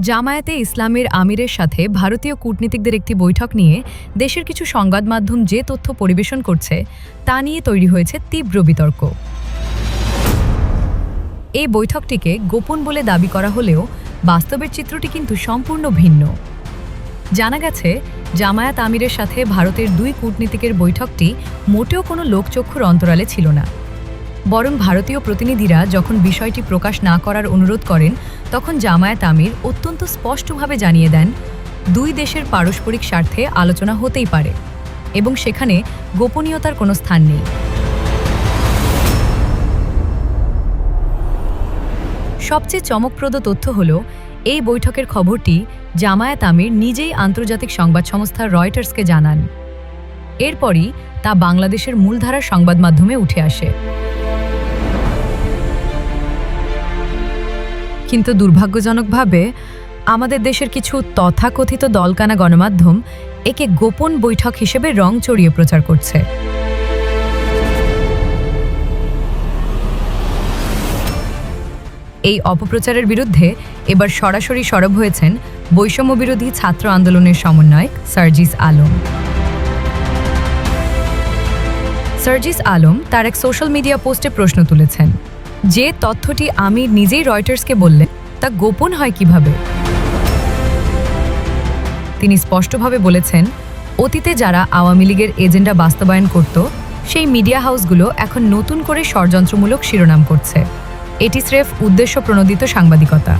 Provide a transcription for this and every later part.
জামায়াতে ইসলামের আমিরের সাথে ভারতীয় কূটনীতিকদের একটি বৈঠক নিয়ে দেশের কিছু সংবাদ মাধ্যম যে তথ্য পরিবেশন করছে, তা নিয়ে তৈরি হয়েছে তীব্র বিতর্ক। এই বৈঠকটিকে গোপন বলে দাবি করা হলেও বাস্তবের চিত্রটি কিন্তু সম্পূর্ণ ভিন্ন। জানা গেছে, জামায়াত আমিরের সাথে ভারতের দুই কূটনীতিকের বৈঠকটি মোটেও কোনো লোকচক্ষুর অন্তরালে ছিল না। বরং ভারতীয় প্রতিনিধিরা যখন বিষয়টি প্রকাশ না করার অনুরোধ করেন, তখন জামায়াত আমির অত্যন্ত স্পষ্টভাবে জানিয়ে দেন, দুই দেশের পারস্পরিক স্বার্থে আলোচনা হতেই পারে এবং সেখানে গোপনীয়তার কোনো স্থান নেই। সবচেয়ে চমকপ্রদ তথ্য হল, এই বৈঠকের খবরটি জামায়াত আমির নিজেই আন্তর্জাতিক সংবাদ সংস্থা রয়টার্সকে জানান। এরপরই তা বাংলাদেশের মূলধারার সংবাদ মাধ্যমে উঠে আসে। কিন্তু দুর্ভাগ্যজনকভাবে আমাদের দেশের কিছু তথাকথিত দলকানা গণমাধ্যম একে গোপন বৈঠক হিসেবে রং চড়িয়ে প্রচার করছে। এই অপপ্রচারের বিরুদ্ধে এবার সরাসরি সরব হয়েছেন বৈষম্য বিরোধী ছাত্র আন্দোলনের সমন্বয়ক সার্জিস আলম। সার্জিস আলম তার এক সোশ্যাল মিডিয়া পোস্টে প্রশ্ন তুলেছেন যে তথ্যটি আমি নিজেই রয়টার্সকে বললেন, তা গোপন হয় কীভাবে? তিনি স্পষ্টভাবে বলেছেন, অতীতে যারা আওয়ামী লীগের এজেন্ডা বাস্তবায়ন করত, সেই মিডিয়া হাউসগুলো এখন নতুন করে ষড়যন্ত্রমূলক শিরোনাম করছে। এটি স্রেফ উদ্দেশ্য প্রণোদিত সাংবাদিকতা।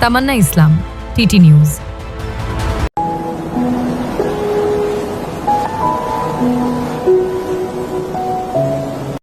Tamanna Islam, TT news.